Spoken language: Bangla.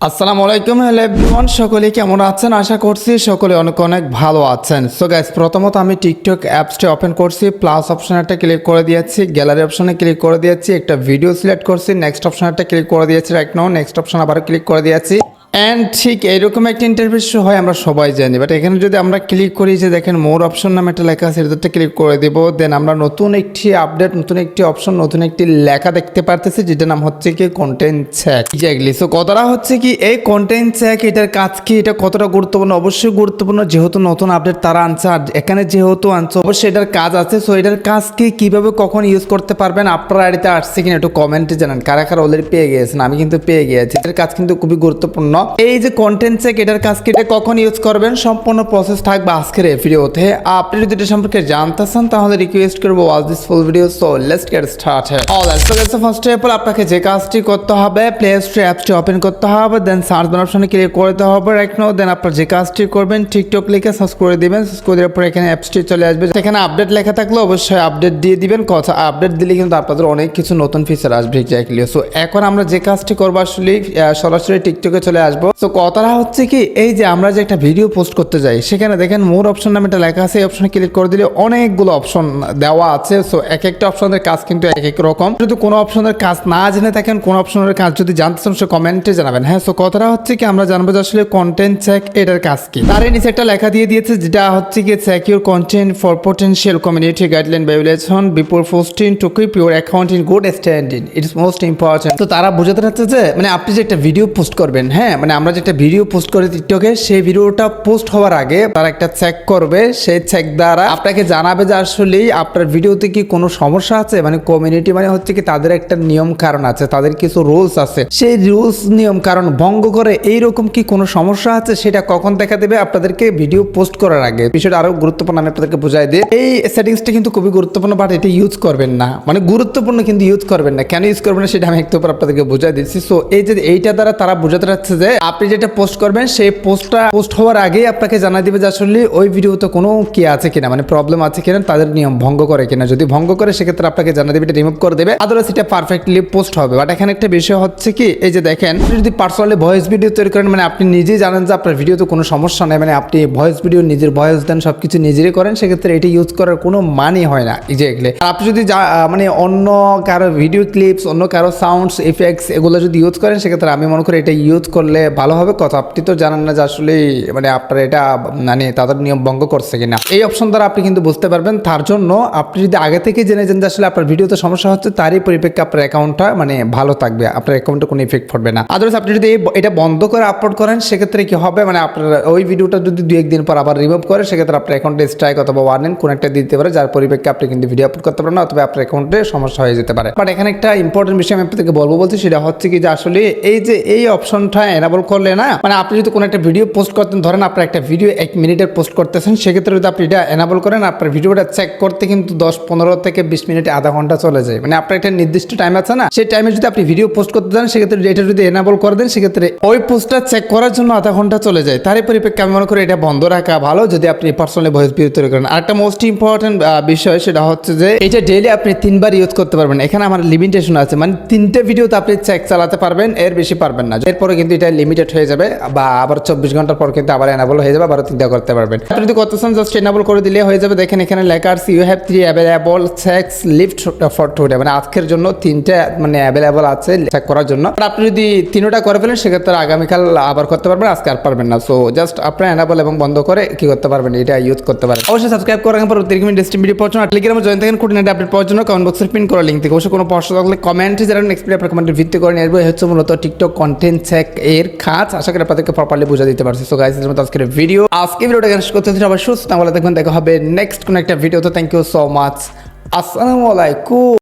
আসসালামু আলাইকুম, হ্যালো এভরিওয়ান। সকলে কেমন আছেন? আশা করছি সকলে অনেক অনেক ভালো আছেন। সো গাইস প্রথমত আমি টিকটক অ্যাপসটি ওপেন করছি। প্লাস অপশনটা ক্লিক করে দিয়েছি। গ্যালারি অপশানে ক্লিক করে দিয়েছি। একটা ভিডিও সিলেক্ট করছি। নেক্সট অপশনটা ক্লিক করে দিয়েছি রাইট নাও নেক্সট অপশন আবার ক্লিক করে দিয়েছি। অ্যান্ড ঠিক এরকম একটা ইন্টারভিউ হয়, আমরা সবাই জানি। বাট এখানে যদি আমরা ক্লিক করি যে দেখেন মোর অপশন নামে একটা লেখা আছে, এটাতে ক্লিক করে দেবো। দেন আমরা নতুন একটি আপডেট নতুন একটি অপশন নতুন একটি লেখা দেখতে পারতেছি, যেটার নাম হচ্ছে কি কন্টেন্ট চ্যাক এক্স্যাক্টলি সো কথাটা হচ্ছে কি, এই কন্টেন্ট চ্যাক এটার কাজ কি, এটা কতটা গুরুত্বপূর্ণ? অবশ্যই গুরুত্বপূর্ণ, যেহেতু নতুন আপডেট তারা আনছে আর এখানে যেহেতু আনছে অবশ্যই এটার কাজ আছে। সো এটার কাজ কি, কীভাবে কখন ইউজ করতে পারবেন? আপনারা আইডিতে আসছে কিনা একটু কমেন্টে জানান। কারা কারা অলরেডি পেয়ে গিয়েছেন? আমি কিন্তু পেয়ে গিয়েছি। এটার কাজ কিন্তু খুবই গুরুত্বপূর্ণ। এই যে কন্টেন্ট চেক এটার কাজ কি? কখন ইউজ করবেন? সম্পূর্ণ প্রসেস থাকবে আজকের এই ভিডিওতে। আপনি যদি এটা সম্পর্কে জানতে চান তাহলে রিকোয়েস্ট করব watch this full video so let's get start all so guys first of all আপনাকে যে কাজটি করতে হবে প্লে স্টোর অ্যাপসটি ওপেন করতে হবে দেন সার্চ বাটন অপশনে ক্লিক করতে হবে রাইট নাও দেন আপনার যে কাজটি করবেন টিকটক লিখে সার্চ করে দিবেন সার্চ করে দেওয়ার পর এখানে অ্যাপসটি চলে আসবে। সেখানে আপডেট লেখা থাকলে অবশ্যই আপডেট দিয়ে দিবেন, কথা আপডেট দিলে কিন্তু আপনাদের অনেক কিছু নতুন ফিচার আসবে এক্স্যাক্টলি সো এখন আমরা যে কাজটি করব আসলে সরাসরি টিকটকে চলে আসব। তো কথাটা হচ্ছে কি, এই যে আমরা যে একটা ভিডিও পোস্ট করতে যাই, সেখানে দেখেন মোর অপশন নামে একটা লেখা আছে, এই অপশনে ক্লিক করে দিলে অনেকগুলো অপশন দেওয়া আছে। সো এক একটা অপশনের কাজ কিন্তু এক এক রকম। যদি কোনো অপশনের কাজ না জেনে থাকেন, কোন অপশনের কাজ যদি জানতে চান সে কমেন্টে জানাবেন। হ্যাঁ সো কথাটা হচ্ছে কি, আমরা জানব যে আসলে কন্টেন্ট চেক এটার কাজ কি। তার নিচে একটা লেখা দিয়ে দিয়েছে, যেটা হচ্ছে কি check your content for potential community guideline violation before posting to keep your account in good standing it's most important তো তারা বুঝাতে চাচ্ছে যে মানে আপনি যে একটা ভিডিও পোস্ট করবেন হ্যাঁ মানে আমরা যে একটা ভিডিও পোস্ট করে টিকটকে সেই ভিডিওটা পোস্ট হওয়ার আগে তারা একটা চেক করবে। সেই চেক দ্বারা আপনাকে জানাবে যে আসলে আপনার ভিডিওতে কি কোনো সমস্যা আছে? মানে কমিউনিটি মানে হচ্ছে কি তাদের একটা নিয়ম কারণ আছে, তাদের কিছু রুলস আছে। সেই রুলস নিয়ম কারণ ভঙ্গ করে এইরকম কি কোনো সমস্যা আছে সেটা কখন দেখা দেবে? আপনাদেরকে ভিডিও পোস্ট করার আগে। বিষয়টা আরও গুরুত্বপূর্ণ আমি আপনাদেরকে বুঝাই দিই। এই সেটিংসটা কিন্তু খুবই গুরুত্বপূর্ণ বাট এটা ইউজ করবেন না। মানে গুরুত্বপূর্ণ কিন্তু ইউজ করবেন না। কেন ইউজ করবেন না সেটা আমি একটু আপনাদেরকে বুঝাই দিচ্ছি। সো এই যে এইটা দ্বারা তারা বোঝাতে চাচ্ছে যে আপনি যেটা পোস্ট করবেন, সেই পোস্টটা পোস্ট হওয়ার আগেই আপনাকে জানা দিবে যে আসলে ওই ভিডিওতে কোনো কি আছে কিনা মানে প্রবলেম আছে কিনা, তাদের নিয়ম ভঙ্গ করে কিনা। যদি ভঙ্গ করে, সেক্ষেত্রে আপনাকে জানা দেবে, এটা রিমুভ করে দেবে। আদারওয়াইজ এটা পারফেক্টলি পোস্ট হবে। বাট এখানে একটা বিষয় হচ্ছে কি, এই যে দেখেন, আপনি যদি পার্সোনালি ভয়েস ভিডিও তৈরি করেন মানে আপনি নিজেই জানেন যে আপনার ভিডিওতে কোনো সমস্যা নেই মানে আপনি ভয়েস ভিডিও নিজের ভয়েস দেন সব কিছু নিজেরই করেন, সেক্ষেত্রে এটা ইউজ করার কোনো মানে হয় না। এক্স্যাক্টলি আপনি যদি যা- মানে অন্য কারও ভিডিও ক্লিপস অন্য কারও সাউন্ডস ইফেক্টস এগুলো যদি ইউজ করেন, সেক্ষেত্রে আমি মনে করি এটা ইউজ করলে ভালো হবে কথা। আপনি তো জানেন না যে আসলে মানে আপনার এটা মানে তাদের নিয়ম ভঙ্গ করছে কিনা। এই অপশন দ্বারা আপনি কিন্তু বুঝতে পারবেন। তার জন্য আপনি যদি আগে থেকে জেনে যান যে আসলে আপনার ভিডিওতে সমস্যা হচ্ছে, তারই পরিপ্রেক্ষে আপনার অ্যাকাউন্টটা মানে ভালো থাকবে। আপনার অ্যাকাউন্টে কোনো ইফেক্ট পড়বে না। আদারওয়াইজ আপনি যদি এটা বন্ধ করে আপলোড করেন, সেক্ষেত্রে কি হবে? মানে আপনার ওই ভিডিওটা যদি দু একদিন পর আবার রিমুভ করে, সেক্ষেত্রে আপনার অ্যাকাউন্টে স্ট্রাইক অথবা ওয়ার্নিং কোন একটা দিতে পারে, যার পরিপ্রেক্ষে আপনি কিন্তু ভিডিও আপলোড করতে পারেন না, অথবা আপনার অ্যাকাউন্টে সমস্যা হয়ে যেতে পারে। বাট এখানে একটা ইম্পর্টেন্ট বিষয় আমি আপনাদেরকে বলব বলছি, সেটা হচ্ছে কি যে আসলে এই যে, এই অপশনটা এনাবল করলে না মানে আপনি যদি কোনো একটা ভিডিও পোস্ট করতেন, ধরেন আপনার একটা ভিডিও এক মিনিটের পোস্ট করতেছেন, সেক্ষেত্রে যদি আপনি এটা এনাবল করেন, আপনার ভিডিওটা চেক করতে কিন্তু দশ, পনেরো থেকে বিশ মিনিটে আধা ঘণ্টা চলে যায়। মানে আপনার একটা নির্দিষ্ট টাইম আছে না, সেই টাইমে যদি আপনি ভিডিও পোস্ট করতে চান সেক্ষেত্রে এটা যদি এনাবল করে দেন, সেক্ষেত্রে ওই পোস্টটা চেক করার জন্য আধা ঘণ্টা চলে যায়। তারই পরিপ্রেক্ষে আমি মনে করি এটা বন্ধ রাখা ভালো, যদি আপনি পার্সোনালি ভয়েস ভিডিও তৈরি করেন। আর একটা মোস্ট ইম্পর্টেন্ট বিষয়, সেটা হচ্ছে যে এটা ডেইলি আপনি তিনবার ইউজ করতে পারবেন। এখানে আমার লিমিটেশন আছে মানে তিনটে ভিডিওতে আপনি চেক চালাতে পারবেন, এর বেশি পারবেন না। এরপরে কিন্তু এটা লিমিটেড হয়ে যাবে, বা আবার চব্বিশ ঘণ্টার পর কিন্তু আবার এনাবল হয়ে যাবে, আবার তিনটা করতে পারবেন। আপনি যদি করতে চান জাস্ট এনাবল করে দিলে হয়ে যাবে। দেখেন এখানে লেখা আছে you have three available checks left for today মানে আজকের জন্য তিনটা মানে অ্যাভেলেবল আছে চেক করার জন্য। আপনি যদি তিনটা করে ফেলেন, সেক্ষেত্রে আগামীকাল আবার করতে পারবেন, আজকে আর পারবেন না। সো জাস্ট আপনার এনাবল এবং বন্ধ করে কি করতে পারবেন, এটা ইউজ করতে পারেন। অবশ্যই সাবস্ক্রাইব করার পর অতিরিক্ত ডিস্ট্রিম ভিডিও আর টেলিগ্রামে জয়েন থাকেন। কোর্ডিনেট আপডেট পাওয়ার জন্য কমেন্ট বক্সের পিন করা লিঙ্ক থেকে। অবশ্যই কোনো প্রশ্ন থাকলে কমেন্টে যারা নেক্সট আপনার কমেন্টের ভিত্তি করে নেবে হচ্ছে মূলত টিকটক কন্টেন্ট চেক এর কাজ আশা করি আপনাদেরকে প্রপারলি বুঝা দিতে পারছি। সো গাইজ এর মতো আজকের ভিডিও আজকে ভিডিওটা শেষ করতে হচ্ছে আবার সুস্থ বলে দেখবেন দেখা হবে নেক্সট কোনো একটা ভিডিও তো থ্যাংক ইউ সো মাচ আসসালামু আলাইকুম।